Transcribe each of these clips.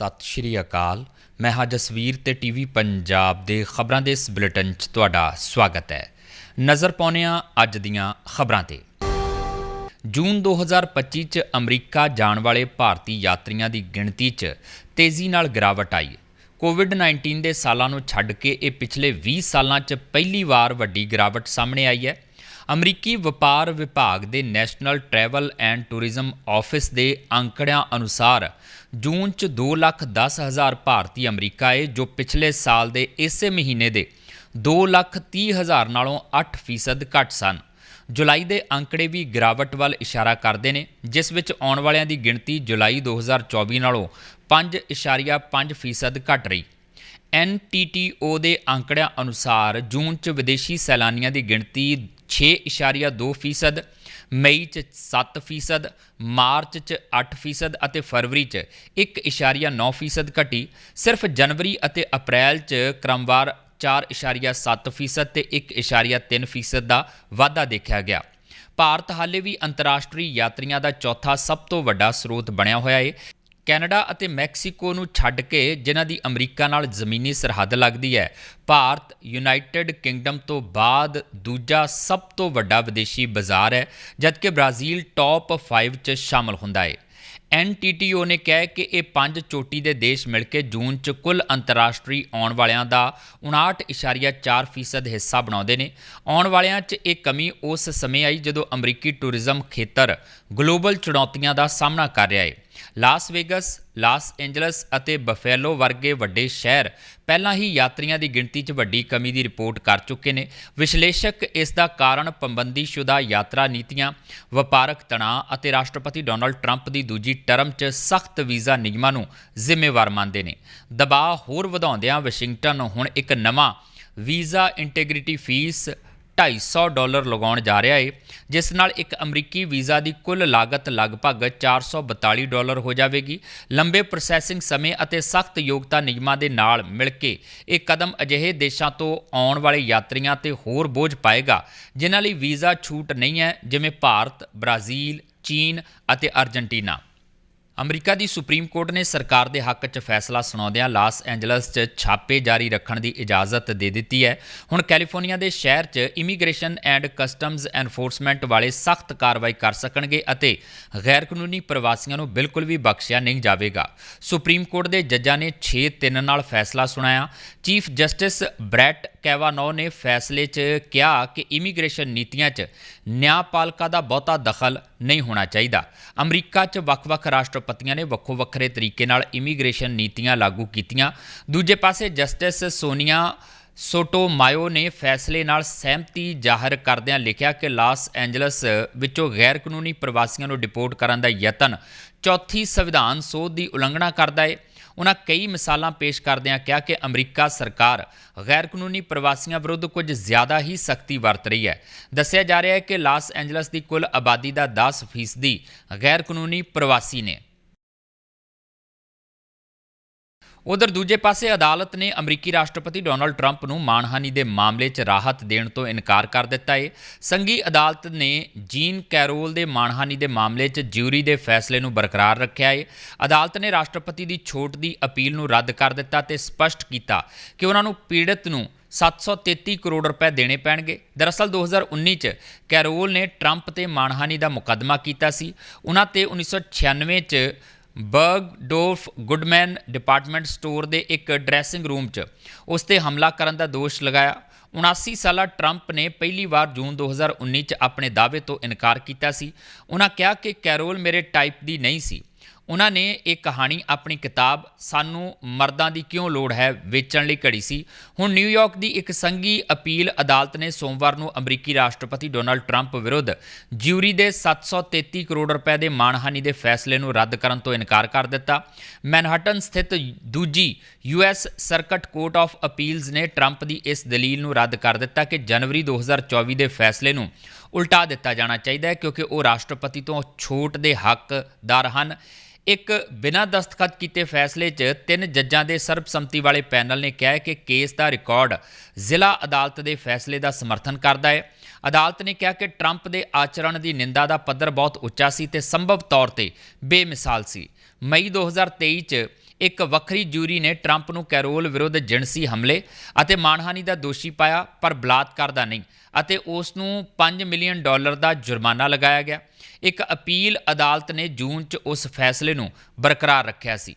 ਸਤਿ ਸ਼੍ਰੀ ਅਕਾਲ। ਮੈਂ ਹਾਂ ਜਸਵੀਰ ਤੇ ਟੀਵੀ ਪੰਜਾਬ ਦੇ ਖਬਰਾਂ ਦੇ ਇਸ ਬੁਲੇਟਿਨ 'ਚ ਤੁਹਾਡਾ ਸਵਾਗਤ ਹੈ। ਨਜ਼ਰ ਪਾਉਂਦੇ ਹਾਂ ਅੱਜ ਦੀਆਂ ਖਬਰਾਂ ਤੇ। ਜੂਨ 2025 ਚ ਅਮਰੀਕਾ ਜਾਣ ਵਾਲੇ ਭਾਰਤੀ ਯਾਤਰੀਆਂ ਦੀ ਗਿਣਤੀ 'ਚ ਤੇਜ਼ੀ ਨਾਲ ਗਿਰਾਵਟ ਆਈ। ਕੋਵਿਡ-19 ਦੇ ਸਾਲਾਂ ਨੂੰ ਛੱਡ ਕੇ ਇਹ ਪਿਛਲੇ 20 ਸਾਲਾਂ 'ਚ ਪਹਿਲੀ ਵਾਰ ਵੱਡੀ ਗਿਰਾਵਟ ਸਾਹਮਣੇ ਆਈ ਹੈ। ਅਮਰੀਕੀ ਵਪਾਰ ਵਿਭਾਗ ਦੇ national travel and tourism office ਦੇ ਅੰਕੜਿਆਂ ਅਨੁਸਾਰ ਜੂਨ 'ਚ 2,10,000 ਭਾਰਤੀ ਅਮਰੀਕਾ ਏ ਜੋ ਪਿਛਲੇ ਸਾਲ ਦੇ ਇਸੇ ਮਹੀਨੇ ਦੇ 2,30,000 ਨਾਲੋਂ 8% ਘੱਟ ਸਨ। ਜੁਲਾਈ ਦੇ ਅੰਕੜੇ ਵੀ ਗਿਰਾਵਟ ਵੱਲ ਇਸ਼ਾਰਾ ਕਰਦੇ ਨੇ ਜਿਸ ਵਿੱਚ ਆਉਣ ਵਾਲਿਆਂ ਦੀ ਗਿਣਤੀ ਜੁਲਾਈ 2024 ਨਾਲੋਂ 5.5% ਘਟ ਰਹੀ। NTTO ਦੇ ਅੰਕੜਿਆਂ ਅਨੁਸਾਰ ਜੂਨ 'ਚ ਵਿਦੇਸ਼ੀ ਸੈਲਾਨੀਆਂ ਦੀ ਗਿਣਤੀ 6.2% ਮਈ 'ਚ 7% ਮਾਰਚ 'ਚ 8% ਅਤੇ ਫਰਵਰੀ 'ਚ 1.9% ਘਟੀ। ਸਿਰਫ ਜਨਵਰੀ ਅਤੇ ਅਪ੍ਰੈਲ 'ਚ ਕ੍ਰਮਵਾਰ 4.7% ਤੇ 1.3% ਦਾ ਵਾਧਾ ਦੇਖਿਆ ਗਿਆ। ਭਾਰਤ ਹਾਲੇ ਵੀ ਅੰਤਰਰਾਸ਼ਟਰੀ ਯਾਤਰੀਆਂ ਦਾ ਚੌਥਾ ਸਭ ਤੋਂ ਵੱਡਾ ਸਰੋਤ ਬਣਿਆ ਹੋਇਆ ਹੈ ਕੈਨੇਡਾ ਅਤੇ ਮੈਕਸੀਕੋ ਨੂੰ ਛੱਡ ਕੇ ਜਿਨ੍ਹਾਂ ਦੀ ਅਮਰੀਕਾ ਨਾਲ ਜ਼ਮੀਨੀ ਸਰਹੱਦ ਲੱਗਦੀ ਹੈ, ਭਾਰਤ, ਯੂਨਾਈਟਿਡ ਕਿੰਗਡਮ ਤੋਂ ਬਾਅਦ ਦੂਜਾ ਸਭ ਤੋਂ ਵੱਡਾ ਵਿਦੇਸ਼ੀ ਬਾਜ਼ਾਰ ਹੈ, ਜਦਕਿ ਬ੍ਰਾਜ਼ੀਲ ਟੌਪ 5 'ਚ ਸ਼ਾਮਲ ਹੁੰਦਾ ਹੈ। NTTO ਨੇ ਕਿਹਾ ਕਿ ਇਹ ਪੰਜ ਚੋਟੀ ਦੇ ਦੇਸ਼ ਮਿਲ ਕੇ ਜੂਨ 'ਚ ਕੁੱਲ ਅੰਤਰਰਾਸ਼ਟਰੀ ਆਉਣ ਵਾਲਿਆਂ ਦਾ 59.4% ਹਿੱਸਾ ਬਣਾਉਂਦੇ ਨੇ। ਆਉਣ ਵਾਲਿਆਂ 'ਚ ਇਹ ਕਮੀ ਉਸ ਸਮੇਂ ਆਈ ਜਦੋਂ ਅਮਰੀਕੀ ਟੂਰਿਜ਼ਮ ਖੇਤਰ ਗਲੋਬਲ ਚੁਣੌਤੀਆਂ ਦਾ ਸਾਹਮਣਾ ਕਰ ਰਿਹਾ ਹੈ। ਲਾਸ ਵੇਗਸ, ਲਾਸ ਐਂਜਲਸ ਅਤੇ ਬਫੇਲੋ ਵਰਗੇ ਵੱਡੇ ਸ਼ਹਿਰ ਪਹਿਲਾਂ ਹੀ ਯਾਤਰੀਆਂ ਦੀ ਗਿਣਤੀ 'ਚ ਵੱਡੀ ਕਮੀ ਦੀ ਰਿਪੋਰਟ ਕਰ ਚੁੱਕੇ ਨੇ। ਵਿਸ਼ਲੇਸ਼ਕ ਇਸ ਦਾ ਕਾਰਨ ਪਾਬੰਦੀਸ਼ੁਦਾ ਯਾਤਰਾ ਨੀਤੀਆਂ, ਵਪਾਰਕ ਤਣਾਅ ਅਤੇ ਰਾਸ਼ਟਰਪਤੀ ਡੋਨਲਡ ਟਰੰਪ ਦੀ ਦੂਜੀ ਟਰਮ 'ਚ ਸਖਤ ਵੀਜ਼ਾ ਨਿਯਮਾਂ ਨੂੰ ਜ਼ਿੰਮੇਵਾਰ ਮੰਨਦੇ ਨੇ। ਦਬਾਅ ਹੋਰ ਵਧਾਉਂਦਿਆਂ ਵਾਸ਼ਿੰਗਟਨ ਹੁਣ ਇੱਕ ਨਵਾਂ ਵੀਜ਼ਾ ਇੰਟੈਗ੍ਰਿਟੀ ਫੀਸ 250 ਡਾਲਰ ਲਗਾਉਣ ਜਾ ਰਿਹਾ ਹੈ ਜਿਸ ਨਾਲ ਇੱਕ ਅਮਰੀਕੀ ਵੀਜ਼ਾ ਦੀ ਕੁੱਲ ਲਾਗਤ ਲਗਭਗ 442 ਡਾਲਰ ਹੋ ਜਾਵੇਗੀ। ਲੰਬੇ ਪ੍ਰੋਸੈਸਿੰਗ ਸਮੇਂ ਅਤੇ ਸਖਤ ਯੋਗਤਾ ਨਿਯਮਾਂ ਦੇ ਨਾਲ ਮਿਲ ਕੇ ਇਹ ਕਦਮ ਅਜਿਹੇ ਦੇਸ਼ਾਂ ਤੋਂ ਆਉਣ ਵਾਲੇ ਯਾਤਰੀਆਂ ਤੇ ਹੋਰ ਬੋਝ ਪਾਏਗਾ, ਜਿਨ੍ਹਾਂ ਲਈ ਵੀਜ਼ਾ ਛੂਟ ਨਹੀਂ ਹੈ, ਜਿਵੇਂ ਭਾਰਤ, ਬ੍ਰਾਜ਼ੀਲ, ਚੀਨ ਅਤੇ ਅਰਜਨਟੀਨਾ। ਅਮਰੀਕਾ ਦੀ ਸੁਪਰੀਮ ਕੋਰਟ ਨੇ ਸਰਕਾਰ ਦੇ ਹੱਕ 'ਚ ਫੈਸਲਾ ਸੁਣਾਉਂਦਿਆਂ ਲਾਸ ਐਂਜਲਸ 'ਚ ਛਾਪੇ ਜਾਰੀ ਰੱਖਣ ਦੀ ਇਜਾਜ਼ਤ ਦੇ ਦਿੱਤੀ ਹੈ। ਹੁਣ ਕੈਲੀਫੋਰਨੀਆ ਦੇ ਸ਼ਹਿਰ 'ਚ ਇਮੀਗ੍ਰੇਸ਼ਨ ਐਂਡ ਕਸਟਮਜ਼ ਐਨਫੋਰਸਮੈਂਟ ਵਾਲੇ ਸਖਤ ਕਾਰਵਾਈ ਕਰ ਸਕਣਗੇ ਅਤੇ ਗੈਰ ਕਾਨੂੰਨੀ ਪ੍ਰਵਾਸੀਆਂ ਨੂੰ ਬਿਲਕੁਲ ਵੀ ਬਖਸ਼ਿਆ ਨਹੀਂ ਜਾਵੇਗਾ। ਸੁਪਰੀਮ ਕੋਰਟ ਦੇ ਜੱਜਾਂ ਨੇ 6-3 ਨਾਲ ਫੈਸਲਾ ਸੁਣਾਇਆ। ਚੀਫ ਜਸਟਿਸ ਬ੍ਰੈਟ ਕੈਵਾਨੋ ਨੇ ਫੈਸਲੇ 'ਚ ਕਿਹਾ ਕਿ ਇਮੀਗ੍ਰੇਸ਼ਨ ਨੀਤੀਆਂ 'ਚ ਨਿਆਂਪਾਲਕਾ ਦਾ ਬਹੁਤਾ ਦਖਲ ਨਹੀਂ ਹੋਣਾ ਚਾਹੀਦਾ। ਅਮਰੀਕਾ 'ਚ ਵੱਖ-ਵੱਖ ਰਾਸ਼ਟਰਪਤੀਆਂ ਨੇ ਵੱਖੋ ਵੱਖਰੇ ਤਰੀਕੇ ਨਾਲ ਇਮੀਗ੍ਰੇਸ਼ਨ ਨੀਤੀਆਂ ਲਾਗੂ ਕੀਤੀਆਂ। ਦੂਜੇ ਪਾਸੇ ਜਸਟਿਸ ਸੋਨੀਆ ਸੋਟੋਮਾਇਓ ਨੇ ਫੈਸਲੇ ਨਾਲ ਸਹਿਮਤੀ ਜ਼ਾਹਰ ਕਰਦਿਆਂ ਲਿਖਿਆ ਕਿ ਲਾਸ ਐਂਜਲਸ ਵਿੱਚੋਂ ਗੈਰ ਕਾਨੂੰਨੀ ਪ੍ਰਵਾਸੀਆਂ ਨੂੰ ਡਿਪੋਰਟ ਕਰਨ ਦਾ ਯਤਨ ਚੌਥੀ ਸੰਵਿਧਾਨ ਸੋਧ ਦੀ ਉਲੰਘਣਾ ਕਰਦਾ ਹੈ ਉਹਨਾਂ ਕਈ ਮਿਸਾਲਾਂ ਪੇਸ਼ ਕਰਦਿਆਂ ਕਿਹਾ ਕਿ ਅਮਰੀਕਾ ਸਰਕਾਰ ਗੈਰ ਕਾਨੂੰਨੀ ਪ੍ਰਵਾਸੀਆਂ ਵਿਰੁੱਧ ਕੁਝ ਜ਼ਿਆਦਾ ਹੀ ਸਖਤੀ ਵਰਤ ਰਹੀ ਹੈ। ਦੱਸਿਆ ਜਾ ਰਿਹਾ ਹੈ ਕਿ ਲਾਸ ਐਂਜਲਸ ਦੀ ਕੁੱਲ ਆਬਾਦੀ ਦਾ 10% ਗੈਰ ਕਾਨੂੰਨੀ ਪ੍ਰਵਾਸੀ ਨੇ। ਉਧਰ ਦੂਜੇ ਪਾਸੇ ਅਦਾਲਤ ਨੇ ਅਮਰੀਕੀ ਰਾਸ਼ਟਰਪਤੀ ਡੋਨਲਡ ਟਰੰਪ ਨੂੰ ਮਾਨਹਾਨੀ ਦੇ ਮਾਮਲੇ 'ਚ ਰਾਹਤ ਦੇਣ ਤੋਂ ਇਨਕਾਰ ਕਰ ਦਿੱਤਾ ਹੈ ਸੰਘੀ ਅਦਾਲਤ ਨੇ ਜੀਨ ਕੈਰੋਲ ਦੇ ਮਾਨਹਾਨੀ ਦੇ ਮਾਮਲੇ 'ਚ ਜਿਊਰੀ ਦੇ ਫੈਸਲੇ ਨੂੰ ਬਰਕਰਾਰ ਰੱਖਿਆ ਹੈ ਅਦਾਲਤ ਨੇ ਰਾਸ਼ਟਰਪਤੀ ਦੀ ਛੋਟ ਦੀ ਅਪੀਲ ਨੂੰ ਰੱਦ ਕਰ ਦਿੱਤਾ ਤੇ ਸਪਸ਼ਟ ਕੀਤਾ ਕਿ ਉਹਨਾਂ ਨੂੰ ਪੀੜਤ ਨੂੰ 733 ਕਰੋੜ ਰੁਪਏ ਦੇਣੇ ਪੈਣਗੇ। ਦਰਅਸਲ 2019 ਚ ਕੈਰੋਲ ਨੇ ਟਰੰਪ ਤੇ ਮਾਨਹਾਨੀ ਦਾ ਮੁਕੱਦਮਾ ਕੀਤਾ ਸੀ। ਉਹਨਾਂ ਤੇ 1996 ਚ ਬਰਗਡੋਰਫ ਗੁੱਡਮੈਨ ਡਿਪਾਰਟਮੈਂਟ ਸਟੋਰ ਦੇ ਇੱਕ ਡਰੈਸਿੰਗ ਰੂਮ 'ਚ ਉਸ ਤੇ ਹਮਲਾ ਕਰਨ ਦਾ ਦੋਸ਼ ਲਗਾਇਆ। 79 ਸਾਲਾ ਟਰੰਪ ਨੇ ਪਹਿਲੀ ਵਾਰ ਜੂਨ 2019 'ਚ ਆਪਣੇ ਦਾਅਵੇ ਤੋਂ ਇਨਕਾਰ ਕੀਤਾ ਸੀ। ਉਹਨਾਂ ਕਿਹਾ ਕਿ ਕੈਰੋਲ ਮੇਰੇ ਟਾਈਪ ਦੀ ਨਹੀਂ ਸੀ। ਉਹਨਾਂ ਨੇ ਇਹ ਕਹਾਣੀ ਆਪਣੀ ਕਿਤਾਬ ਸਾਨੂੰ ਮਰਦਾਂ ਦੀ ਕਿਉਂ ਲੋੜ ਹੈ ਵੇਚਣ ਲਈ ਘੜੀ ਸੀ। ਹੁਣ ਨਿਊਯਾਰਕ ਦੀ ਇੱਕ ਸੰਘੀ ਅਪੀਲ ਅਦਾਲਤ ਨੇ ਸੋਮਵਾਰ ਨੂੰ ਅਮਰੀਕੀ ਰਾਸ਼ਟਰਪਤੀ ਡੋਨਲਡ ਟਰੰਪ ਵਿਰੁੱਧ ਜਿਊਰੀ ਦੇ 733 ਕਰੋੜ ਰੁਪਏ ਦੇ ਮਾਣਹਾਨੀ ਦੇ ਫੈਸਲੇ ਨੂੰ ਰੱਦ ਕਰਨ ਤੋਂ ਇਨਕਾਰ ਕਰ ਦਿੱਤਾ। ਮੈਨਹਟਨ ਸਥਿਤ ਦੂਜੀ US circuit court of appeals ਨੇ ਟਰੰਪ ਦੀ ਇਸ ਦਲੀਲ ਨੂੰ ਰੱਦ ਕਰ ਦਿੱਤਾ ਕਿ ਜਨਵਰੀ 2024 ਦੇ ਫੈਸਲੇ ਨੂੰ ਉਲਟਾ ਦਿੱਤਾ ਜਾਣਾ ਚਾਹੀਦਾ ਹੈ ਕਿਉਂਕਿ ਉਹ ਰਾਸ਼ਟਰਪਤੀ ਤੋਂ ਛੋਟ ਦੇ ਹੱਕਦਾਰ ਹਨ। ਇੱਕ ਬਿਨਾਂ ਦਸਤਖਤ ਕੀਤੇ ਫੈਸਲੇ 'ਚ ਤਿੰਨ ਜੱਜਾਂ ਦੇ ਸਰਬਸੰਮਤੀ ਵਾਲੇ ਪੈਨਲ ਨੇ ਕਿਹਾ ਕਿ ਕੇਸ ਦਾ ਰਿਕਾਰਡ ਜ਼ਿਲ੍ਹਾ ਅਦਾਲਤ ਦੇ ਫੈਸਲੇ ਦਾ ਸਮਰਥਨ ਕਰਦਾ ਹੈ। ਅਦਾਲਤ ਨੇ ਕਿਹਾ ਕਿ ਟਰੰਪ ਦੇ ਆਚਰਣ ਦੀ ਨਿੰਦਾ ਦਾ ਪੱਧਰ ਬਹੁਤ ਉੱਚਾ ਸੀ ਤੇ ਸੰਭਵ ਤੌਰ ਤੇ ਬੇਮਿਸਾਲ ਸੀ। ਮਈ 2023 'ਚ ਇੱਕ ਵੱਖਰੀ ਜੂਰੀ ਨੇ ਟਰੰਪ ਨੂੰ ਕੈਰੋਲ ਵਿਰੁੱਧ ਜਿਣਸੀ ਹਮਲੇ ਅਤੇ ਮਾਣਹਾਨੀ ਦਾ ਦੋਸ਼ੀ ਪਾਇਆ, ਪਰ ਬਲਾਤਕਾਰ ਦਾ ਨਹੀਂ ਅਤੇ ਉਸ ਨੂੰ 5 ਮਿਲੀਅਨ ਡਾਲਰ ਦਾ ਜੁਰਮਾਨਾ ਲਗਾਇਆ ਗਿਆ। ਇੱਕ ਅਪੀਲ ਅਦਾਲਤ ਨੇ ਜੂਨ 'ਚ ਉਸ ਫੈਸਲੇ ਨੂੰ ਬਰਕਰਾਰ ਰੱਖਿਆ ਸੀ।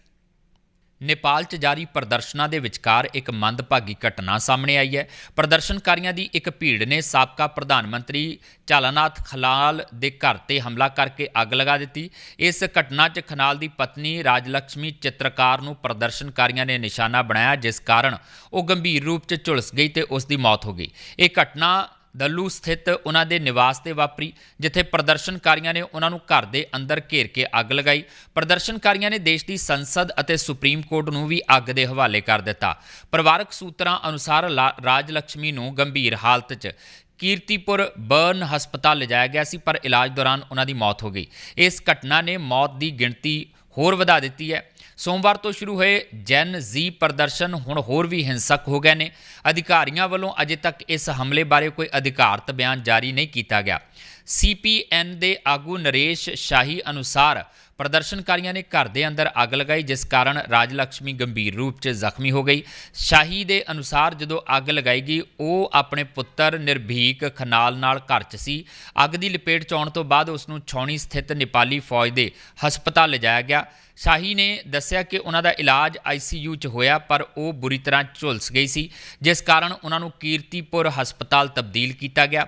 ਨੇਪਾਲ 'ਚ ਜਾਰੀ ਪ੍ਰਦਰਸ਼ਨਾਂ ਦੇ ਵਿਚਕਾਰ ਇੱਕ ਮੰਦਭਾਗੀ ਘਟਨਾ ਸਾਹਮਣੇ ਆਈ ਹੈ। ਪ੍ਰਦਰਸ਼ਨਕਾਰੀਆਂ ਦੀ ਇੱਕ ਭੀੜ ਨੇ ਸਾਬਕਾ ਪ੍ਰਧਾਨ ਮੰਤਰੀ ਝਾਲਾਨਾਥ ਖਲਾਲ ਦੇ ਘਰ ਤੇ ਹਮਲਾ ਕਰਕੇ ਅੱਗ ਲਗਾ ਦਿੱਤੀ। ਇਸ ਘਟਨਾ 'ਚ ਖਨਾਲ ਦੀ ਪਤਨੀ ਰਾਜਲక్ష్ਮੀ ਚਿੱਤਰਕਾਰ ਨੂੰ ਪ੍ਰਦਰਸ਼ਨਕਾਰੀਆਂ ਨੇ ਨਿਸ਼ਾਨਾ ਬਣਾਇਆ, ਜਿਸ ਕਾਰਨ ਉਹ ਗੰਭੀਰ ਰੂਪ 'ਚ ਝੁਲਸ ਗਈ ਤੇ ਉਸ ਦੀ ਮੌਤ ਹੋ ਗਈ। ਇਹ ਘਟਨਾ ਦੱਲੂ ਸਥਿਤ ਉਹਨਾਂ ਦੇ ਨਿਵਾਸ ਤੇ ਵਾਪਰੀ, ਜਿੱਥੇ ਪ੍ਰਦਰਸ਼ਨਕਾਰੀਆਂ ਨੇ ਉਹਨਾਂ ਨੂੰ ਘਰ ਦੇ ਅੰਦਰ ਘੇਰ ਕੇ ਅੱਗ ਲਗਾਈ। ਪ੍ਰਦਰਸ਼ਨਕਾਰੀਆਂ ਨੇ ਦੇਸ਼ ਦੀ ਸੰਸਦ ਅਤੇ ਸੁਪਰੀਮ ਕੋਰਟ ਨੂੰ ਵੀ ਅੱਗ ਦੇ ਹਵਾਲੇ ਕਰ ਦਿੱਤਾ। ਪਰਿਵਾਰਕ ਸੂਤਰਾਂ ਅਨੁਸਾਰ ਲਾ- ਰਾਜ ਲక్ష్ਮੀ ਨੂੰ ਗੰਭੀਰ ਹਾਲਤ 'ਚ ਕੀਰਤੀਪੁਰ ਬਰਨ ਹਸਪਤਾਲ ਲਿਜਾਇਆ ਗਿਆ ਸੀ, ਪਰ ਇਲਾਜ ਦੌਰਾਨ ਉਹਨਾਂ ਦੀ ਮੌਤ ਹੋ ਗਈ। ਇਸ ਘਟਨਾ ਨੇ ਮੌਤ ਦੀ ਗਿਣਤੀ ਹੋਰ ਵਧਾ ਦਿੱਤੀ ਹੈ। ਸੋਮਵਾਰ ਤੋਂ ਸ਼ੁਰੂ ਹੋਏ ਜੈਨ ਜ਼ੀ ਪ੍ਰਦਰਸ਼ਨ ਹੁਣ ਹੋਰ ਵੀ ਹਿੰਸਕ ਹੋ ਗਏ ਨੇ। ਅਧਿਕਾਰੀਆਂ ਵੱਲੋਂ ਅਜੇ ਤੱਕ ਇਸ ਹਮਲੇ ਬਾਰੇ ਕੋਈ ਅਧਿਕਾਰਤ ਬਿਆਨ ਜਾਰੀ ਨਹੀਂ ਕੀਤਾ ਗਿਆ। ਸੀਪੀਐਨ ਦੇ ਆਗੂ ਨਰੇਸ਼ ਸ਼ਾਹੀ ਅਨੁਸਾਰ ਪ੍ਰਦਰਸ਼ਨਕਾਰੀਆਂ ਨੇ ਘਰ ਦੇ ਅੰਦਰ ਅੱਗ ਲਗਾਈ, ਜਿਸ ਕਾਰਨ ਰਾਜ ਲక్ష్ਮੀ ਗੰਭੀਰ ਰੂਪ 'ਚ ਜ਼ਖਮੀ ਹੋ ਗਈ। ਸ਼ਾਹੀ ਦੇ ਅਨੁਸਾਰ ਜਦੋਂ ਅੱਗ ਲਗਾਈ ਗਈ, ਉਹ ਆਪਣੇ ਪੁੱਤਰ ਨਿਰਭੀਕ ਖਨਾਲ ਨਾਲ ਘਰ 'ਚ ਸੀ। ਅੱਗ ਦੀ ਲਪੇਟ 'ਚ ਆਉਣ ਤੋਂ ਬਾਅਦ ਉਸ ਨੂੰ ਛੌਣੀ ਸਥਿਤ ਨੇਪਾਲੀ ਫੌਜ ਦੇ ਹਸਪਤਾਲ ਲਿਜਾਇਆ ਗਿਆ। ਸ਼ਾਹੀ ਨੇ ਦੱਸਿਆ ਕਿ ਉਹਨਾਂ ਦਾ ਇਲਾਜ ਆਈਸੀਯੂ 'ਚ ਹੋਇਆ, ਪਰ ਉਹ ਬੁਰੀ ਤਰ੍ਹਾਂ ਝੁਲਸ ਗਈ ਸੀ, ਜਿਸ ਕਾਰਨ ਉਹਨਾਂ ਨੂੰ ਕੀਰਤੀਪੁਰ ਹਸਪਤਾਲ ਤਬਦੀਲ ਕੀਤਾ ਗਿਆ।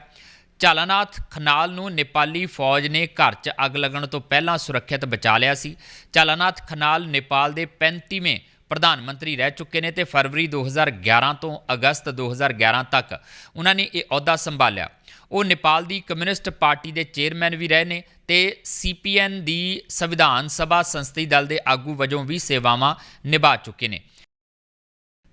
ਝਾਲਾਨਾਥ ਖਨਾਲ ਨੂੰ ਨੇਪਾਲੀ ਫੌਜ ਨੇ ਘਰ 'ਚ ਅੱਗ ਲੱਗਣ ਤੋਂ ਪਹਿਲਾਂ ਸੁਰੱਖਿਅਤ ਬਚਾ ਲਿਆ ਸੀ। ਝਾਲਾਨਾਥ ਖਨਾਲ ਨੇਪਾਲ ਦੇ 35ਵੇਂ ਪ੍ਰਧਾਨ ਮੰਤਰੀ ਰਹਿ ਚੁੱਕੇ ਨੇ ਤੇ ਫਰਵਰੀ 2011 ਤੋਂ ਅਗਸਤ 2011 ਤੱਕ ਉਹਨਾਂ ਨੇ ਇਹ ਅਹੁਦਾ ਸੰਭਾਲਿਆ। ਉਹ ਨੇਪਾਲ ਦੀ ਕਮਿਊਨਿਸਟ ਪਾਰਟੀ ਦੇ ਚੇਅਰਮੈਨ ਵੀ ਰਹੇ ਨੇ ਤੇ ਸੀਪੀਐਨ ਦੀ ਸੰਵਿਧਾਨ ਸਭਾ ਸੰਸਦੀ ਦਲ ਦੇ ਆਗੂ ਵਜੋਂ ਵੀ ਸੇਵਾਵਾਂ ਨਿਭਾ ਚੁੱਕੇ ਨੇ।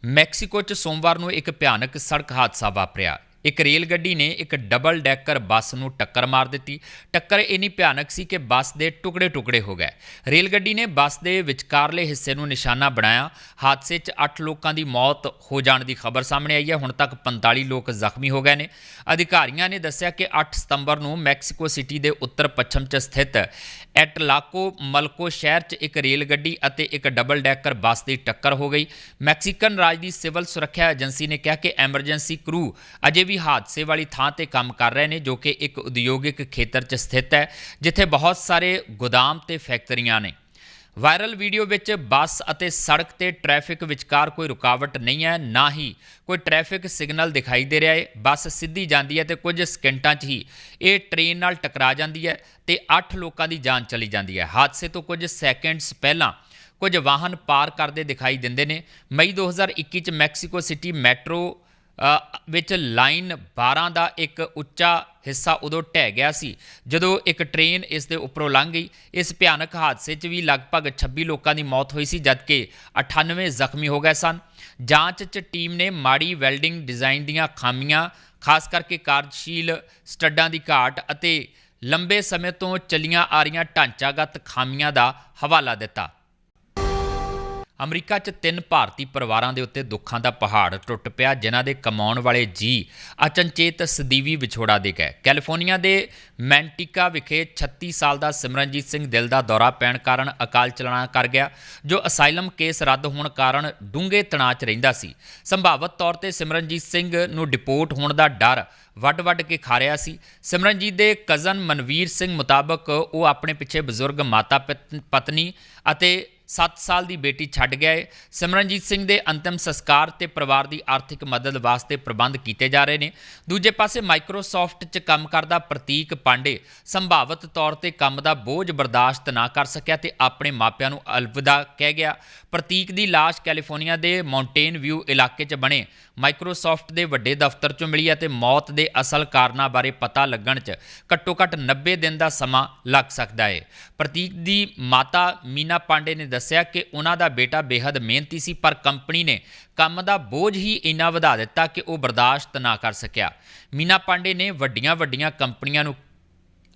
ਮੈਕਸੀਕੋ 'ਚ ਸੋਮਵਾਰ ਨੂੰ ਇੱਕ ਭਿਆਨਕ ਸੜਕ ਹਾਦਸਾ ਵਾਪਰਿਆ। ਇੱਕ ਰੇਲ ਗੱਡੀ ਨੇ ਇੱਕ ਡਬਲ ਡੈਕਰ ਬੱਸ ਨੂੰ ਟੱਕਰ ਮਾਰ ਦਿੱਤੀ। ਟੱਕਰ ਇੰਨੀ ਭਿਆਨਕ ਸੀ ਕਿ ਬੱਸ ਦੇ ਟੁਕੜੇ-ਟੁਕੜੇ ਹੋ ਗਏ। ਰੇਲ ਗੱਡੀ ਨੇ ਬੱਸ ਦੇ ਵਿਚਕਾਰਲੇ ਹਿੱਸੇ ਨੂੰ ਨਿਸ਼ਾਨਾ ਬਣਾਇਆ। ਹਾਦਸੇ 'ਚ 8 ਲੋਕਾਂ ਦੀ ਮੌਤ ਹੋ ਜਾਣ ਦੀ ਖਬਰ ਸਾਹਮਣੇ ਆਈ ਹੈ। ਹੁਣ ਤੱਕ 45 ਲੋਕ ਜ਼ਖਮੀ ਹੋ ਗਏ ਨੇ। ਅਧਿਕਾਰੀਆਂ ਨੇ ਦੱਸਿਆ ਕਿ 8 ਸਤੰਬਰ ਨੂੰ ਮੈਕਸੀਕੋ ਸਿਟੀ ਦੇ ਉੱਤਰ ਪੱਛਮ 'ਚ ਸਥਿਤ ਐਟਲਾਕੋ ਮਲਕੋ ਸ਼ਹਿਰ 'ਚ ਇੱਕ ਰੇਲ ਗੱਡੀ ਅਤੇ ਇੱਕ ਡਬਲ ਡੈਕਰ ਬੱਸ ਦੀ ਟੱਕਰ ਹੋ ਗਈ। ਮੈਕਸੀਕਨ ਰਾਜ ਦੀ ਸਿਵਲ ਸੁਰੱਖਿਆ ਏਜੰਸੀ ਨੇ ਕਿਹਾ ਕਿ ਐਮਰਜੈਂਸੀ ਕਰੂ ਅਜੇ ਵੀ ਹਾਦਸੇ ਵਾਲੀ ਥਾਂ ਤੇ ਕੰਮ ਕਰ ਰਹੇ ਨੇ, ਜੋ ਕਿ ਇੱਕ ਉਦਯੋਗਿਕ ਖੇਤਰ 'ਚ ਸਥਿਤ ਹੈ, ਜਿੱਥੇ ਬਹੁਤ ਸਾਰੇ ਗੋਦਾਮ ਤੇ ਫੈਕਟਰੀਆਂ ਨੇ। ਵਾਇਰਲ ਵੀਡੀਓ ਵਿੱਚ ਬੱਸ ਅਤੇ ਸੜਕ ਤੇ ਟ੍ਰੈਫਿਕ ਵਿਚਕਾਰ ਕੋਈ ਰੁਕਾਵਟ ਨਹੀਂ ਹੈ, ਨਾ ਹੀ ਕੋਈ ਟ੍ਰੈਫਿਕ ਸਿਗਨਲ ਦਿਖਾਈ ਦੇ ਰਿਹਾ ਹੈ। ਬੱਸ ਸਿੱਧੀ ਜਾਂਦੀ ਹੈ ਤੇ ਕੁਝ ਸਕਿੰਟਾਂ 'ਚ ਹੀ ਇਹ ਟ੍ਰੇਨ ਨਾਲ ਟਕਰਾ ਜਾਂਦੀ ਹੈ ਤੇ 8 ਲੋਕਾਂ ਦੀ ਜਾਨ ਚਲੀ ਜਾਂਦੀ ਹੈ। ਹਾਦਸੇ ਤੋਂ ਕੁਝ ਸੈਕਿੰਡਸ ਪਹਿਲਾਂ ਕੁਝ ਵਾਹਨ ਪਾਰ ਕਰਦੇ ਦਿਖਾਈ ਦਿੰਦੇ ਨੇ। ਮਈ 2021 ਚ ਮੈਕਸੀਕੋ ਸਿਟੀ ਮੈਟਰੋ ਵਿੱਚ ਲਾਈਨ 12 ਦਾ ਇੱਕ ਉੱਚਾ ਹਿੱਸਾ ਉਦੋਂ ਢਹਿ ਗਿਆ ਸੀ, ਜਦੋਂ ਇੱਕ ਟ੍ਰੇਨ ਇਸ ਦੇ ਉੱਪਰੋਂ ਲੰਘ ਗਈ। ਇਸ ਭਿਆਨਕ ਹਾਦਸੇ 'ਚ ਵੀ ਲਗਭਗ 26 ਲੋਕਾਂ ਦੀ ਮੌਤ ਹੋਈ ਸੀ, ਜਦਕਿ 98 ਜ਼ਖਮੀ ਹੋ ਗਏ ਸਨ। ਜਾਂਚ 'ਚ ਟੀਮ ਨੇ ਮਾੜੀ ਵੈਲਡਿੰਗ ਡਿਜ਼ਾਈਨ ਦੀਆਂ ਖਾਮੀਆਂ, ਖਾਸ ਕਰਕੇ ਕਾਰਜਸ਼ੀਲ ਸਟੱਡਾਂ ਦੀ ਘਾਟ ਅਤੇ ਲੰਬੇ ਸਮੇਂ ਤੋਂ ਚੱਲੀਆਂ ਆ ਰਹੀਆਂ ਢਾਂਚਾਗਤ ਖਾਮੀਆਂ ਦਾ ਹਵਾਲਾ ਦਿੱਤਾ। ਅਮਰੀਕਾ 'ਚ ਤਿੰਨ ਭਾਰਤੀ ਪਰਿਵਾਰਾਂ ਦੇ ਉੱਤੇ ਦੁੱਖਾਂ ਦਾ ਪਹਾੜ ਟੁੱਟ ਪਿਆ, ਜਿਨ੍ਹਾਂ ਦੇ ਕਮਾਉਣ ਵਾਲੇ ਜੀ ਅਚਨਚੇਤ ਸਦੀਵੀ ਵਿਛੋੜਾ ਦੇ ਗਏ। ਕੈਲੀਫੋਰਨੀਆ ਦੇ ਮੈਂਟਿਕਾ ਵਿਖੇ 36 ਸਾਲ ਦਾ ਸਿਮਰਨਜੀਤ ਸਿੰਘ ਦਿਲ ਦਾ ਦੌਰਾ ਪੈਣ ਕਾਰਨ ਅਕਾਲ ਚਲਾਣਾ ਕਰ ਗਿਆ, ਜੋ ਅਸਾਈਲਮ ਕੇਸ ਰੱਦ ਹੋਣ ਕਾਰਨ ਡੂੰਘੇ ਤਣਾਅ 'ਚ ਰਹਿੰਦਾ ਸੀ। ਸੰਭਾਵਤ ਤੌਰ ਤੇ ਸਿਮਰਨਜੀਤ ਸਿੰਘ ਨੂੰ ਡਿਪੋਰਟ ਹੋਣ ਦਾ ਡਰ ਵੱਡ-ਵੱਡ ਕੇ ਖਾ ਰਿਹਾ ਸੀ। ਸਿਮਰਨਜੀਤ ਦੇ ਕਜ਼ਨ ਮਨਵੀਰ ਸਿੰਘ ਮੁਤਾਬਕ ਉਹ ਆਪਣੇ ਪਿੱਛੇ ਬਜ਼ੁਰਗ ਮਾਤਾ ਪਿਤ- ਪਤਨੀ ਅਤੇ 7 ਸਾਲ ਦੀ ਬੇਟੀ ਛੱਡ ਗਿਆ ਹੈ ਸਿਮਰਨਜੀਤ ਸਿੰਘ ਦੇ ਅੰਤਿਮ ਸੰਸਕਾਰ ਤੇ ਪਰਿਵਾਰ ਦੀ ਆਰਥਿਕ ਮਦਦ ਵਾਸਤੇ ਪ੍ਰਬੰਧ ਕੀਤੇ ਜਾ ਰਹੇ ਨੇ। ਦੂਜੇ ਪਾਸੇ ਮਾਈਕਰੋਸਾਫਟ 'ਚ ਕੰਮ ਕਰਦਾ ਪ੍ਰਤੀਕ ਪਾਂਡੇ ਸੰਭਾਵਤ ਤੌਰ ਤੇ ਕੰਮ ਦਾ ਬੋਝ ਬਰਦਾਸ਼ਤ ਨਾ ਕਰ ਸਕਿਆ ਤੇ ਆਪਣੇ ਮਾਪਿਆਂ ਨੂੰ ਅਲਵਿਦਾ ਕਹਿ ਗਿਆ। ਪ੍ਰਤੀਕ ਦੀ ਲਾਸ਼ ਕੈਲੀਫੋਰਨੀਆ ਦੇ ਮਾਉਂਟੇਨ ਵਿਊ ਇਲਾਕੇ 'ਚ ਬਣੇ। ਮਾਈਕਰੋਸਾਫਟ ਦੇ ਵੱਡੇ ਦਫ਼ਤਰ 'ਚੋਂ ਮਿਲੀ ਅਤੇ ਮੌਤ ਦੇ ਅਸਲ ਕਾਰਨਾਂ ਬਾਰੇ ਪਤਾ ਲੱਗਣ 'ਚ ਘੱਟੋ-ਘੱਟ 90 ਦਿਨ ਦਾ ਸਮਾਂ ਲੱਗ ਸਕਦਾ ਹੈ ਪ੍ਰਤੀਕ ਦੀ ਮਾਤਾ ਮੀਨਾ ਪਾਂਡੇ ਨੇ ਦੱਸਿਆ ਕਿ ਉਹਨਾਂ ਦਾ ਬੇਟਾ ਬੇहद ਮਿਹਨਤੀ ਸੀ, ਪਰ ਕੰਪਨੀ ਨੇ ਕੰਮ ਦਾ ਬੋਝ ਹੀ ਇੰਨਾ ਵਧਾ ਦਿੱਤਾ ਕਿ ਉਹ ਬਰਦਾਸ਼ਤ ਨਾ ਕਰ ਸਕਿਆ। ਮੀਨਾ ਪਾਂਡੇ ਨੇ ਵੱਡੀਆਂ-ਵੱਡੀਆਂ ਕੰਪਨੀਆਂ ਨੂੰ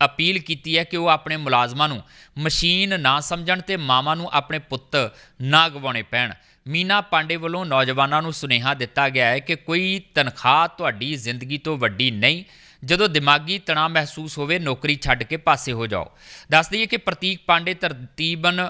ਅਪੀਲ ਕੀਤੀ ਹੈ ਕਿ ਉਹ ਆਪਣੇ ਮੁਲਾਜ਼ਮਾਂ ਨੂੰ ਮਸ਼ੀਨ ਨਾ ਸਮਝਣ ਤੇ ਮਾਵਾਂ ਨੂੰ ਆਪਣੇ ਪੁੱਤ ਨਾ ਗਵਾਉਣੇ ਪੈਣ। ਮੀਨਾ ਪਾਂਡੇ ਵੱਲੋਂ ਨੌਜਵਾਨਾਂ ਨੂੰ ਸੁਨੇਹਾ ਦਿੱਤਾ ਗਿਆ ਹੈ ਕਿ ਕੋਈ ਤਨਖਾਹ ਤੁਹਾਡੀ ਜ਼ਿੰਦਗੀ ਤੋਂ ਵੱਡੀ ਨਹੀਂ, ਜਦੋਂ ਦਿਮਾਗੀ ਤਣਾਅ ਮਹਿਸੂਸ ਹੋਵੇ ਨੌਕਰੀ ਛੱਡ ਕੇ ਪਾਸੇ ਹੋ ਜਾਓ। ਦੱਸ ਦਈਏ ਕਿ ਪ੍ਰਤੀਕ ਪਾਂਡੇ ਤਰਤੀਬਨ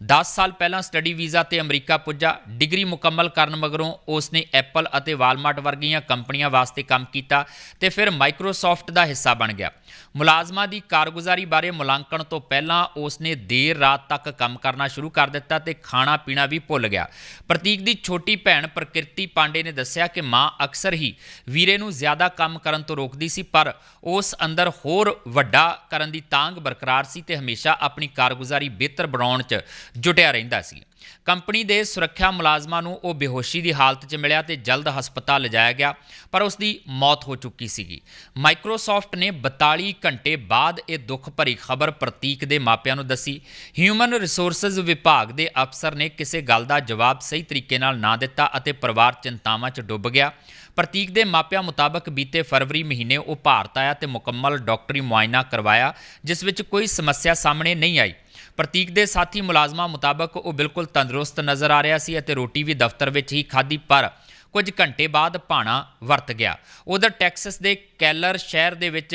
10 ਸਾਲ ਪਹਿਲਾਂ ਸਟੱਡੀ ਵੀਜ਼ਾ ਤੇ ਅਮਰੀਕਾ ਪੁੱਜਾ। ਡਿਗਰੀ ਮੁਕੰਮਲ ਕਰਨ ਮਗਰੋਂ ਉਸ ਨੇ ਐਪਲ ਅਤੇ ਵਾਲਮਾਰਟ ਵਰਗੀਆਂ ਕੰਪਨੀਆਂ ਵਾਸਤੇ ਕੰਮ ਕੀਤਾ ਤੇ ਫਿਰ ਮਾਈਕਰੋਸਾਫਟ ਦਾ ਹਿੱਸਾ ਬਣ ਗਿਆ। ਮੁਲਾਜ਼ਮਾਂ ਦੀ ਕਾਰਗੁਜ਼ਾਰੀ ਬਾਰੇ ਮੁਲਾਂਕਣ ਤੋਂ ਪਹਿਲਾਂ ਉਸ ਨੇ ਦੇਰ ਰਾਤ ਤੱਕ ਕੰਮ ਕਰਨਾ ਸ਼ੁਰੂ ਕਰ ਦਿੱਤਾ ਤੇ ਖਾਣਾ ਪੀਣਾ ਵੀ ਭੁੱਲ ਗਿਆ। ਪ੍ਰਤੀਕ ਦੀ ਛੋਟੀ ਭੈਣ ਪ੍ਰਕਿਰਤੀ ਪਾਂਡੇ ਨੇ ਦੱਸਿਆ ਕਿ ਮਾਂ ਅਕਸਰ ਹੀ ਵੀਰੇ ਨੂੰ ਜ਼ਿਆਦਾ ਕੰਮ ਕਰਨ ਤੋਂ ਰੋਕਦੀ ਸੀ, ਪਰ ਉਸ ਅੰਦਰ ਹੋਰ ਵੱਡਾ ਕਰਨ ਦੀ ਤਾਂਗ ਬਰਕਰਾਰ ਸੀ ਤੇ ਹਮੇਸ਼ਾ ਆਪਣੀ ਕਾਰਗੁਜ਼ਾਰੀ ਬਿਹਤਰ ਬਣਾਉਣ 'ਚ ਜੁਟਿਆ ਰਹਿੰਦਾ ਸੀ। ਕੰਪਨੀ ਦੇ ਸੁਰੱਖਿਆ ਮੁਲਾਜ਼ਮਾਂ ਨੂੰ ਉਹ ਬੇਹੋਸ਼ੀ ਦੀ ਹਾਲਤ 'ਚ ਮਿਲਿਆ ਤੇ ਜਲਦ ਹਸਪਤਾਲ ਲਿਜਾਇਆ ਗਿਆ, ਪਰ ਉਸ ਦੀ ਮੌਤ ਹੋ ਚੁੱਕੀ ਸੀਗੀ। ਮਾਈਕਰੋਸਾਫਟ ਨੇ 42 ਘੰਟੇ ਬਾਅਦ ਇਹ ਦੁੱਖ ਭਰੀ ਖਬਰ ਪ੍ਰਤੀਕ ਦੇ ਮਾਪਿਆਂ ਨੂੰ ਦੱਸੀ। ਹਿਊਮਨ ਰਿਸੋਰਸਜ਼ ਵਿਭਾਗ ਦੇ ਅਫਸਰ ਨੇ ਕਿਸੇ ਗੱਲ ਦਾ ਜਵਾਬ ਸਹੀ ਤਰੀਕੇ ਨਾਲ ਨਾ ਦਿੱਤਾ ਅਤੇ ਪਰਿਵਾਰ ਚਿੰਤਾਵਾਂ 'ਚ ਡੁੱਬ ਗਿਆ। ਪ੍ਰਤੀਕ ਦੇ ਮਾਪਿਆਂ ਮੁਤਾਬਕ ਬੀਤੇ ਫਰਵਰੀ ਮਹੀਨੇ ਉਹ ਭਾਰਤ ਆਇਆ ਤੇ ਮੁਕੰਮਲ ਡਾਕਟਰੀ ਮੁਆਇਨਾ ਕਰਵਾਇਆ, ਜਿਸ ਵਿੱਚ ਕੋਈ ਸਮੱਸਿਆ ਸਾਹਮਣੇ ਨਹੀਂ ਆਈ। ਪ੍ਰਤੀਕ ਦੇ ਸਾਥੀ ਮੁਲਾਜ਼ਮਾਂ ਮੁਤਾਬਕ ਉਹ ਬਿਲਕੁਲ ਤੰਦਰੁਸਤ ਨਜ਼ਰ ਆ ਰਿਹਾ ਸੀ ਅਤੇ ਰੋਟੀ ਵੀ ਦਫ਼ਤਰ ਵਿੱਚ ਹੀ ਖਾਧੀ ਪਰ ਕੁਝ ਘੰਟੇ ਬਾਅਦ ਭਾਣਾ ਵਰਤ ਗਿਆ। ਉਧਰ ਟੈਕਸਸ ਦੇ ਕੈਲਰ ਸ਼ਹਿਰ ਦੇ ਵਿੱਚ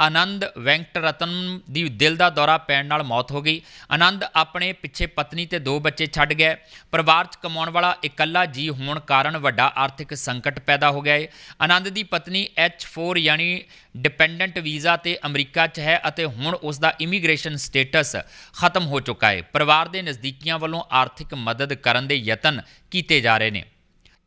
ਆਨੰਦ ਵੈਂਕਟ ਰਤਨ ਦੀ ਦਿਲ ਦਾ ਦੌਰਾ ਪੈਣ ਨਾਲ ਮੌਤ ਹੋ ਗਈ। ਆਨੰਦ ਆਪਣੇ ਪਿੱਛੇ ਪਤਨੀ ਤੇ ਦੋ ਬੱਚੇ ਛੱਡ ਗਏ ਪਰਿਵਾਰ 'ਚ ਕਮਾਉਣ ਵਾਲਾ ਇਕੱਲਾ ਜੀ ਹੋਣ ਕਾਰਨ ਵੱਡਾ ਆਰਥਿਕ ਸੰਕਟ ਪੈਦਾ ਹੋ ਗਿਆ ਹੈ ਆਨੰਦ ਦੀ ਪਤਨੀ H4 ਯਾਨੀ ਡਿਪੈਂਡੈਂਟ ਵੀਜ਼ਾ ਤੇ ਅਮਰੀਕਾ 'ਚ ਹੈ ਅਤੇ ਹੁਣ ਉਸ ਦਾ ਇਮੀਗ੍ਰੇਸ਼ਨ ਸਟੇਟਸ ਖਤਮ ਹੋ ਚੁੱਕਾ ਹੈ ਪਰਿਵਾਰ ਦੇ ਨਜ਼ਦੀਕੀਆਂ ਵੱਲੋਂ ਆਰਥਿਕ ਮਦਦ ਕਰਨ ਦੇ ਯਤਨ ਕੀਤੇ ਜਾ ਰਹੇ ਨੇ।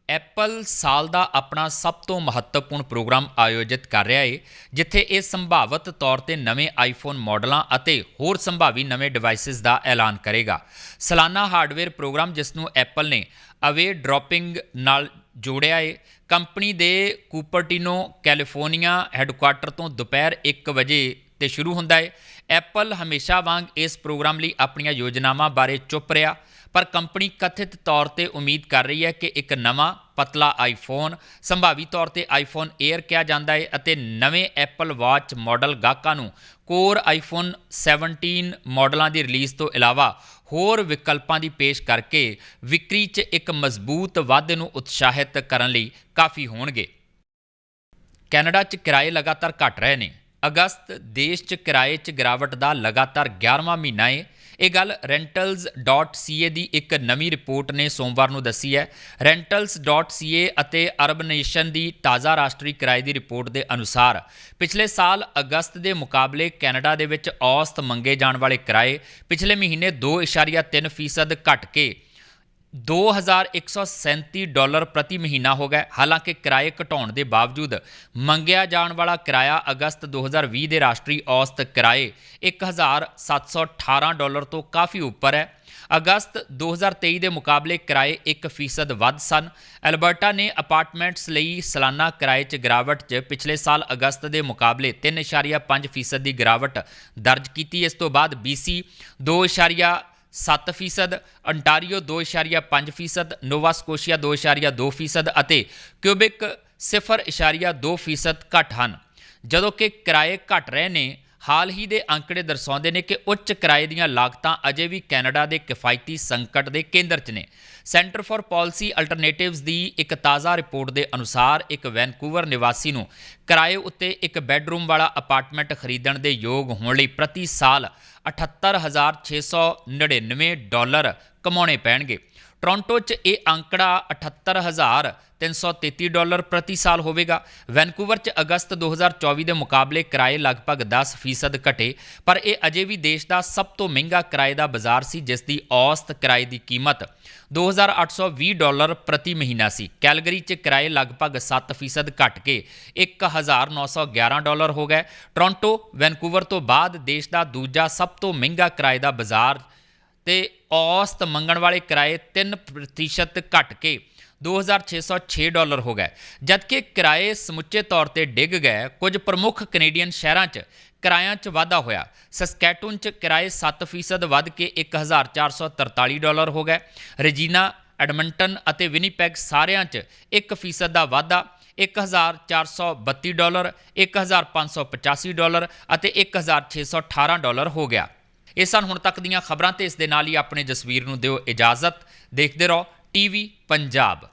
ਐਪਲ ਸਾਲ ਦਾ ਆਪਣਾ ਸਭ ਤੋਂ ਮਹੱਤਵਪੂਰਨ ਪ੍ਰੋਗਰਾਮ ਆਯੋਜਿਤ ਕਰ ਰਿਹਾ ਹੈ ਜਿੱਥੇ ਇਹ ਸੰਭਾਵਤ ਤੌਰ ਤੇ ਨਵੇਂ ਆਈਫੋਨ ਮਾਡਲਾਂ ਅਤੇ ਹੋਰ ਸੰਭਾਵੀ ਨਵੇਂ ਡਿਵਾਈਸਸ ਦਾ ਐਲਾਨ ਕਰੇਗਾ। ਸਾਲਾਨਾ ਹਾਰਡਵੇਅਰ ਪ੍ਰੋਗਰਾਮ ਜਿਸ ਨੂੰ ਐਪਲ ਨੇ ਅਵੇ ਡ੍ਰੌਪਿੰਗ ਨਾਲ ਜੋੜਿਆ ਹੈ ਕੰਪਨੀ ਦੇ ਕੂਪਰਟਿਨੋ ਕੈਲੀਫੋਰਨੀਆ ਹੈੱਡਕੁਆਰਟਰ ਤੋਂ ਦੁਪਹਿਰ 1 ਵਜੇ ਤੇ ਸ਼ੁਰੂ ਹੁੰਦਾ ਹੈ ਐਪਲ ਹਮੇਸ਼ਾ ਵਾਂਗ ਇਸ ਪ੍ਰੋਗਰਾਮ ਲਈ ਆਪਣੀਆਂ ਯੋਜਨਾਵਾਂ ਬਾਰੇ ਚੁੱਪ ਰਿਹਾ। ਪਰ ਕੰਪਨੀ ਕਥਿਤ ਤੌਰ ਤੇ ਉਮੀਦ ਕਰ ਰਹੀ ਹੈ ਕਿ ਇੱਕ ਨਵਾਂ ਪਤਲਾ ਆਈਫੋਨ ਸੰਭਾਵੀ ਤੌਰ ਤੇ ਆਈਫੋਨ 에ਅਰ ਕਿਹਾ ਜਾਂਦਾ ਹੈ ਅਤੇ ਨਵੇਂ ਐਪਲ ਵਾਚ ਮਾਡਲ ਗਾਹਕਾਂ ਨੂੰ ਕੋਰ ਆਈਫੋਨ 17 ਮਾਡਲਾਂ ਦੀ ਰਿਲੀਜ਼ ਤੋਂ ਇਲਾਵਾ ਹੋਰ ਵਿਕਲਪਾਂ ਦੀ ਪੇਸ਼ ਕਰਕੇ ਵਿਕਰੀ 'ਚ ਇੱਕ ਮਜ਼ਬੂਤ ਵਾਧੇ ਨੂੰ ਉਤਸ਼ਾਹਿਤ ਕਰਨ ਲਈ ਕਾਫੀ ਹੋਣਗੇ। ਕੈਨੇਡਾ 'ਚ ਕਿਰਾਏ ਲਗਾਤਾਰ ਘਟ ਰਹੇ ਨੇ। ਅਗਸਤ, ਦੇਸ਼ 'ਚ ਕਿਰਾਏ 'ਚ ਗਿਰਾਵਟ ਦਾ ਲਗਾਤਾਰ 11ਵਾਂ ਮਹੀਨਾ ਹੈ ਇਹ ਗੱਲ rentals.ca ਦੀ ਇੱਕ ਨਵੀਂ ਰਿਪੋਰਟ ਨੇ ਸੋਮਵਾਰ ਨੂੰ ਦੱਸੀ ਹੈ। rentals.ca ਅਤੇ ਅਰਬਨੇਸ਼ਨ ਦੀ ਤਾਜ਼ਾ ਰਾਸ਼ਟਰੀ ਕਿਰਾਏ ਦੀ ਰਿਪੋਰਟ ਦੇ ਅਨੁਸਾਰ ਪਿਛਲੇ ਸਾਲ ਅਗਸਤ ਦੇ ਮੁਕਾਬਲੇ ਕੈਨੇਡਾ ਦੇ ਵਿੱਚ ਔਸਤ ਮੰਗੇ ਜਾਣ ਵਾਲੇ ਕਿਰਾਏ ਪਿਛਲੇ ਮਹੀਨੇ 2.3% ਘਟ ਕੇ 2137 ਡਾਲਰ ਪ੍ਰਤੀ ਮਹੀਨਾ ਹੋ ਗਿਆ। ਹਾਲਾਂਕਿ ਕਿਰਾਏ ਘਟਾਉਣ ਦੇ ਬਾਵਜੂਦ ਮੰਗਿਆ ਜਾਣ ਵਾਲਾ ਕਿਰਾਇਆ ਅਗਸਤ 2020 ਦੇ ਰਾਸ਼ਟਰੀ ਔਸਤ ਕਿਰਾਏ 1718 ਡਾਲਰ ਤੋਂ ਕਾਫੀ ਉੱਪਰ ਹੈ। ਅਗਸਤ 2023 ਦੇ ਮੁਕਾਬਲੇ ਕਿਰਾਏ 1% ਵੱਧ ਸਨ। ਐਲਬਰਟਾ ਨੇ ਅਪਾਰਟਮੈਂਟਸ ਲਈ ਸਾਲਾਨਾ ਕਿਰਾਏ 'ਚ ਗਿਰਾਵਟ 'ਚ ਪਿਛਲੇ ਸਾਲ ਅਗਸਤ ਦੇ ਮੁਕਾਬਲੇ 3.5% ਦੀ ਗਿਰਾਵਟ ਦਰਜ ਕੀਤੀ। ਇਸ ਤੋਂ ਬਾਅਦ BC 2. 7% ਅੰਟਾਰੀਓ 2.5% ਨੋਵਾ ਸਕੋਸ਼ੀਆ 2.2% ਅਤੇ ਕਿਊਬਿਕ 0.2% ਘੱਟ ਹਨ। ਜਦੋਂ ਕਿ ਕਿਰਾਏ ਘਟ ਰਹੇ ਨੇ ਹਾਲ ਹੀ ਦੇ ਅੰਕੜੇ ਦਰਸਾਉਂਦੇ ਨੇ ਕਿ ਉੱਚ ਕਿਰਾਏ ਦੀਆਂ ਲਾਗਤਾਂ ਅਜੇ ਵੀ ਕੈਨੇਡਾ ਦੇ ਕਿਫਾਇਤੀ ਸੰਕਟ ਦੇ ਕੇਂਦਰ 'ਚ ਨੇ। ਸੈਂਟਰ ਫਾਰ ਪਾਲਿਸੀ ਅਲਟਰਨੇਟਿਵਸ ਦੀ ਇੱਕ ਤਾਜ਼ਾ ਰਿਪੋਰਟ ਦੇ ਅਨੁਸਾਰ ਇੱਕ ਵੈਨਕੂਵਰ ਨਿਵਾਸੀ ਨੂੰ ਕਿਰਾਏ ਉੱਤੇ ਇੱਕ ਬੈੱਡਰੂਮ ਵਾਲਾ ਅਪਾਰਟਮੈਂਟ ਖਰੀਦਣ ਦੇ ਯੋਗ ਹੋਣ ਲਈ ਪ੍ਰਤੀ ਸਾਲ 78699 ਡਾਲਰ ਕਮਾਉਣੇ ਪੈਣਗੇ। ਟੋਰਾਂਟੋ 'ਚ ਇਹ ਅੰਕੜਾ 78333 ਡਾਲਰ ਪ੍ਰਤੀ ਸਾਲ ਹੋਵੇਗਾ। ਵੈਨਕੂਵਰ 'ਚ ਅਗਸਤ 2024 ਦੇ ਮੁਕਾਬਲੇ ਕਿਰਾਏ ਲਗਭਗ 10% ਘਟੇ, ਪਰ ਇਹ ਅਜੇ ਵੀ ਦੇਸ਼ ਦਾ ਸਭ ਤੋਂ ਮਹਿੰਗਾ ਕਿਰਾਏ ਦਾ ਬਾਜ਼ਾਰ ਸੀ, ਜਿਸ ਦੀ ਔਸਤ ਕਿਰਾਏ ਦੀ ਕੀਮਤ 2820 ਡਾਲਰ ਪ੍ਰਤੀ ਮਹੀਨਾ ਸੀ। ਕੈਲਗਰੀ 'ਚ ਕਿਰਾਏ ਲਗਭਗ 7% ਘਟ ਕੇ 1911 ਡਾਲਰ ਹੋ ਗਏ। ਟੋਰਾਂਟੋ, ਵੈਨਕੂਵਰ ਤੋਂ ਬਾਅਦ ਦੇਸ਼ ਦਾ ਦੂਜਾ ਸਭ ਤੋਂ ਮਹਿੰਗਾ ਕਿਰਾਏ ਦਾ ਬਾਜ਼ਾਰ ਤੇ ਔਸਤ ਮੰਗਣ ਵਾਲੇ ਕਿਰਾਏ 3% ਘਟ ਕੇ 2606 ਡਾਲਰ ਹੋ ਗਏ। ਜਦਕਿ ਕਿਰਾਏ ਸਮੁੱਚੇ ਤੌਰ ਤੇ ਡਿੱਗ ਗਏ, ਕੁਝ ਪ੍ਰਮੁੱਖ ਕੈਨੇਡੀਅਨ ਸ਼ਹਿਰਾਂ 'ਚ ਕਿਰਾਇਆਂ 'ਚ ਵਾਧਾ ਹੋਇਆ। ਸਸਕੈਟੂਨ 'ਚ ਕਿਰਾਏ 7% ਵੱਧ ਕੇ 1443 ਡਾਲਰ ਹੋ ਗਏ। ਰਜੀਨਾ, ਐਡਮੰਟਨ ਅਤੇ ਵਿਨੀਪੈਗ ਸਾਰਿਆਂ 'ਚ 1% ਦਾ ਵਾਧਾ 1432 ਡਾਲਰ 1585 ਡਾਲਰ ਅਤੇ 1618 ਡਾਲਰ ਹੋ ਗਿਆ। ਇਹ ਸਨ ਹੁਣ ਤੱਕ ਦੀਆਂ ਖਬਰਾਂ ਤੇ ਇਸ ਦੇ ਨਾਲ ਹੀ ਆਪਣੇ ਜਸਵੀਰ ਨੂੰ ਦਿਓ ਇਜਾਜ਼ਤ। ਦੇਖਦੇ ਰਹੋ ਟੀਵੀ ਪੰਜਾਬ।